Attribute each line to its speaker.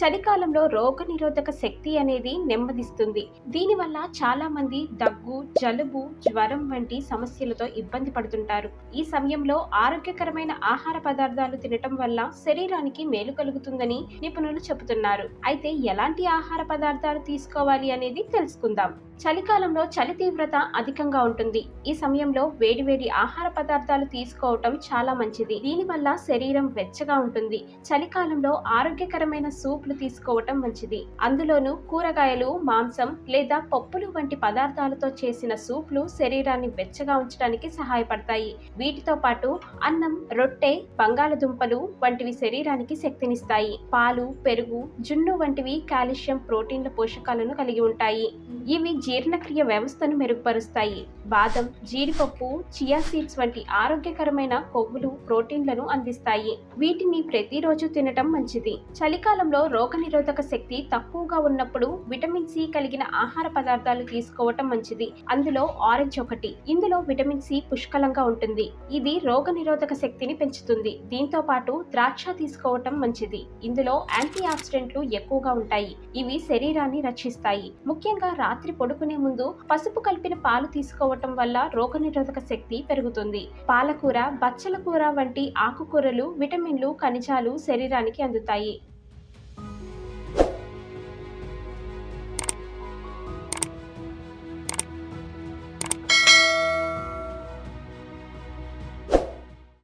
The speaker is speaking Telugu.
Speaker 1: చలికాలంలో రోగనిరోధక శక్తి అనేది నెమ్మదిస్తుంది. దీనివల్ల చాలా మంది దగ్గు జలుబు జ్వరం వంటి సమస్యలతో ఇబ్బంది పడుతుంటారు. ఈ సమయంలో ఆరోగ్యకరమైన ఆహార పదార్థాలు తినటం వల్ల శరీరానికి మేలు కలుగుతుందని నిపుణులు చెబుతున్నారు. అయితే ఎలాంటి ఆహార పదార్థాలు తీసుకోవాలి అనేది తెలుసుకుందాం. చలికాలంలో చలి తీవ్రత అధికంగా ఉంటుంది. ఈ సమయంలో వేడివేడి ఆహార పదార్థాలు తీసుకోవటం చాలా మంచిది. దీనివల్ల శరీరం వెచ్చగా ఉంటుంది. చలికాలంలో ఆరోగ్యకరమైన సూప్ సూప్లు తీసుకోవటం మంచిది. అందులోనూ కూరగాయలు మాంసం లేదా పప్పులు వంటి పదార్థాలతో చేసిన సూప్లు శరీరాన్ని వెచ్చగా ఉంచడానికి సహాయపడతాయి. వీటితో పాటు అన్నం రొట్టె బంగాళదుంపలు వంటివి శరీరానికి శక్తినిస్తాయి. పాలు పెరుగు జున్ను వంటివి కాల్షియం ప్రోటీన్ల పోషకాలను కలిగి ఉంటాయి. ఇవి జీర్ణక్రియ వ్యవస్థను మెరుగుపరుస్తాయి. బాదం జీడిపప్పు చియా సీడ్స్ వంటి ఆరోగ్యకరమైన కొవ్వులు ప్రోటీన్లను అందిస్తాయి. వీటిని ప్రతిరోజు తినటం మంచిది. చలికాలంలో రోగనిరోధక శక్తి తక్కువగా ఉన్నప్పుడు విటమిన్ సి కలిగిన ఆహార పదార్థాలు తీసుకోవటం మంచిది. అందులో ఆరెంజ్ ఒకటి ఇందులో విటమిన్ సి పుష్కలంగా ఉంటుంది. ఇది రోగనిరోధక శక్తిని పెంచుతుంది. దీంతో పాటు ద్రాక్ష తీసుకోవటం మంచిది. ఇందులో యాంటీ ఆక్సిడెంట్లు ఎక్కువగా ఉంటాయి. ఇవి శరీరాన్ని రక్షిస్తాయి. ముఖ్యంగా రాత్రి పడుకునే ముందు పసుపు కలిపిన పాలు తీసుకోవటం వల్ల రోగనిరోధక శక్తి పెరుగుతుంది. పాలకూర బచ్చల కూర వంటి ఆకుకూరలు విటమిన్లు ఖనిజాలు శరీరానికి అందుతాయి.